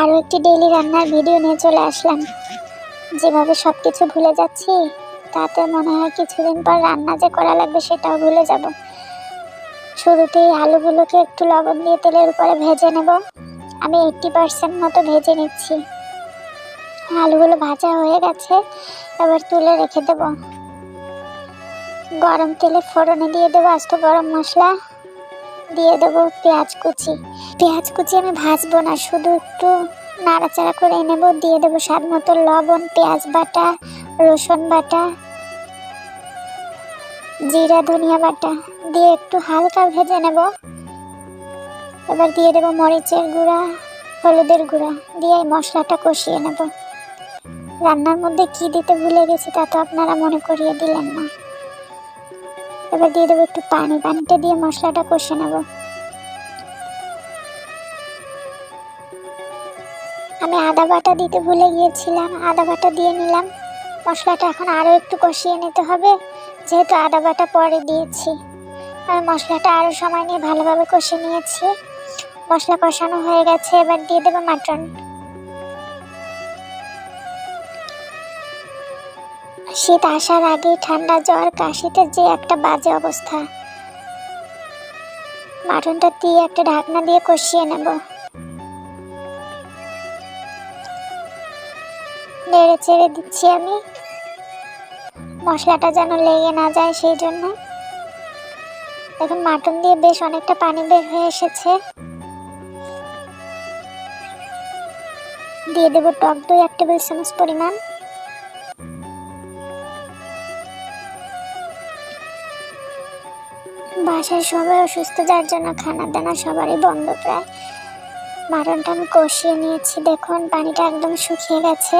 আরও একটি ডেইলি রান্নার ভিডিও নিয়ে চলে আসলাম। যেভাবে সব কিছু ভুলে যাচ্ছি, তাতে মনে হয় কিছুদিন পর রান্না যে করা লাগবে সেটাও ভুলে যাব। শুরুতেই আলুগুলোকে একটু লবণ দিয়ে তেলের উপরে ভেজে নেব। আমি এইটটি পার্সেন্ট মতো ভেজে নিচ্ছি। আলুগুলো ভাজা হয়ে গেছে, এবার তুলে রেখে দেব। গরম তেলে ফোড়নে দিয়ে দেবো আস্ত গরম মশলা। দিয়ে দেবো পেঁয়াজ কুচি। পেঁয়াজ কুচি আমি ভাজবো না, শুধু একটু নাড়াচাড়া করে নেব। দিয়ে দেবো স্বাদ মতো লবণ, পেঁয়াজ বাটা, রসুন বাটা, জিরা, ধনিয়া বাটা। দিয়ে একটু হালকা ভেজে নেব। এবার দিয়ে দেবো মরিচের গুঁড়া, হলুদের গুঁড়া। দিয়ে এই মশলাটা কষিয়ে নেব। রান্নার মধ্যে কি দিতে ভুলে গেছি তা তো আপনারা মনে করিয়ে দিলেন না। এবার দিয়ে দেবো একটু পানি। পানিটা দিয়ে মশলাটা কষে নেব। আমি আদা বাটা দিতে ভুলে গিয়েছিলাম, আদা বাটা দিয়ে নিলাম। মশলাটা এখন আরও একটু কষিয়ে নিতে হবে, যেহেতু আদা বাটা পরে দিয়েছি। আমি মশলাটা আরও সময় নিয়ে ভালোভাবে কষে নিয়েছি। মশলা কষানো হয়ে গেছে, এবার দিয়ে দেবো মাটন। শীত আসার আগে ঠান্ডা জ্বর, কাশিতে যে একটা বাজে অবস্থা। মাটনটা দিয়ে একটা ঢাকনা দিয়ে কষিয়ে নেব। নেড়ে চেড়ে দিচ্ছি আমি। মশলাটা যেন লেগে না যায় সেই জন্য। এখন মাটন দিয়ে বেশ অনেকটা পানি বের হয়ে এসেছে। দিয়ে দেবো টক দই এক টেবিল চামচ পরিমাণ। বাসায় সবাই অসুস্থ, যার জন্য খানা দানা সবারই বন্ধ প্রায়। মাটনটা আমি কষিয়ে নিয়েছি। দেখুন, পানিটা একদম শুকিয়ে গেছে।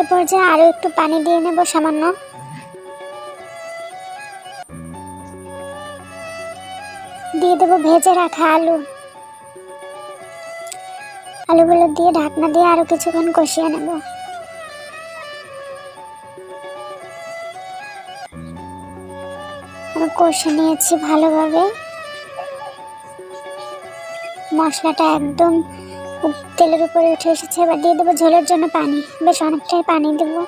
এ পর্যায়ে আরও একটু পানি দিয়ে নেব সামান্য। দিয়ে দেবো ভেজে রাখা আলু। আলুগুলো দিয়ে ঢাকনা দিয়ে আরও কিছুক্ষণ কষিয়ে নেব। কষে নিয়েছি ভালোভাবে। মশলাটা একদম তেলের উপরে উঠে এসেছে, এবার দিয়ে দেবো ঝোলের জন্য পানি। বেশ অনেকটাই পানি দেবো।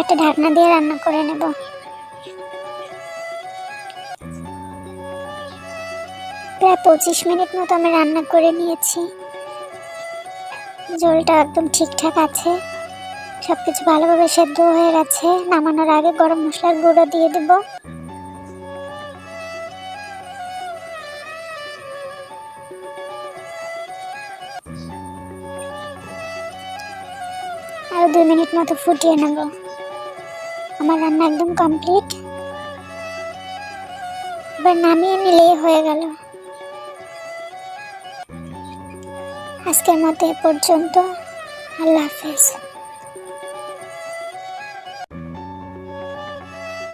একটা ঢাকনা দিয়ে রান্না করে নেব। প্রায় পঁচিশ মিনিট মতো আমি রান্না করে নিয়েছি। জলটা একদম ঠিকঠাক আছে। সব কিছু ভালোভাবে সেদ্ধ হয়ে গেছে। নামানোর আগে গরম মশলার গুঁড়ো দিয়ে দেবো। আরও দুই মিনিট মতো ফুটিয়ে নেব। আমার রান্না একদম কমপ্লিট এবার নামিয়ে নিলেই হয়ে গেল। আজকের মতো এ পর্যন্ত। আল্লাহ হাফেজ।